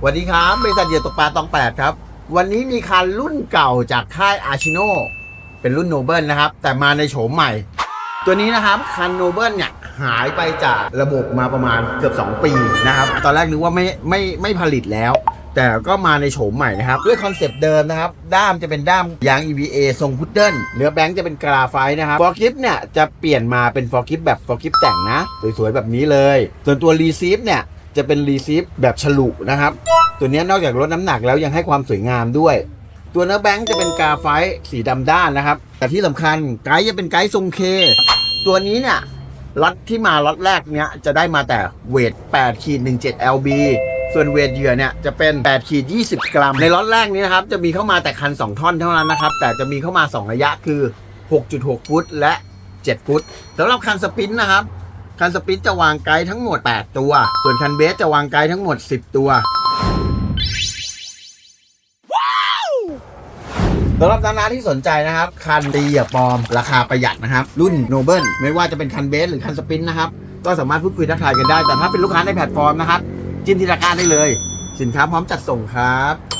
สวัสดีครับบริษัทเหยื่อตกปลาตองแปดครับ วันนี้มีคันรุ่นเก่าจากค่ายอาชิโนเป็นรุ่นโนเบิลนะครับ แต่มาในโฉมใหม่ ตัวนี้นะครับคันโนเบิลเนี่ยหายไปจากระบบมาประมาณเกือบ 2 ปีนะครับ ตอนแรกนึกว่าไม่ไม่ไม่ผลิตแล้ว แต่ก็มาในโฉมใหม่นะครับ ด้วยคอนเซปต์เดิมนะครับ ด้ามจะเป็นด้ามยาง EVA ทรงพุดเดิ้ลเนื้อแบงค์จะเป็นกราไฟต์นะครับฟอร์กิฟเนี่ยจะเปลี่ยนมาเป็นฟอร์กิฟแบบฟอร์กิฟแต่งนะ สวยๆแบบนี้เลย ส่วนตัวรีซีฟเนี่ย จะเป็นรีซีฟแบบฉลุนะครับ ตัวนี้นอกจากลดน้ำหนักแล้วยังให้ความสวยงามด้วย ตัวเนื้อแบงค์จะเป็นกาไฟสีดำด้านนะครับ แต่ที่สำคัญไกด์จะเป็นไกด์ทรงเค ตัวนี้เนี่ยล็อตที่มาล็อตแรกเนี้ยจะได้มาแต่เวท8ขีด17 LB ส่วนเวทเหยื่อเนี่ยจะเป็น8ขีด20 กรัม ในล็อตแรกนี้นะครับจะมีเข้ามาแต่คัน 2 ท่อนเท่านั้นนะครับ แต่จะมีเข้ามา 2 ระยะคือ 6.6 ฟุตและ 7 ฟุตสำหรับคันสปินนะครับ คันสปรินจะวางไกด์ทั้งหมด 8 ตัว ส่วนคันเบสจะวางไกด์ทั้งหมด 10 ตัวสำหรับนานาที่สนใจนะครับ คันตีเหยื่อปลอม ราคาประหยัดนะครับ รุ่นโนเบิลไม่ว่าจะเป็นคันเบสหรือคันสปรินนะครับ ก็สามารถพูดคุยทักทายกันได้ แต่ถ้าเป็นลูกค้าในแพลตฟอร์มนะครับ จิ้มที่ตะกร้าได้เลย สินค้าพร้อมจัดส่งครับ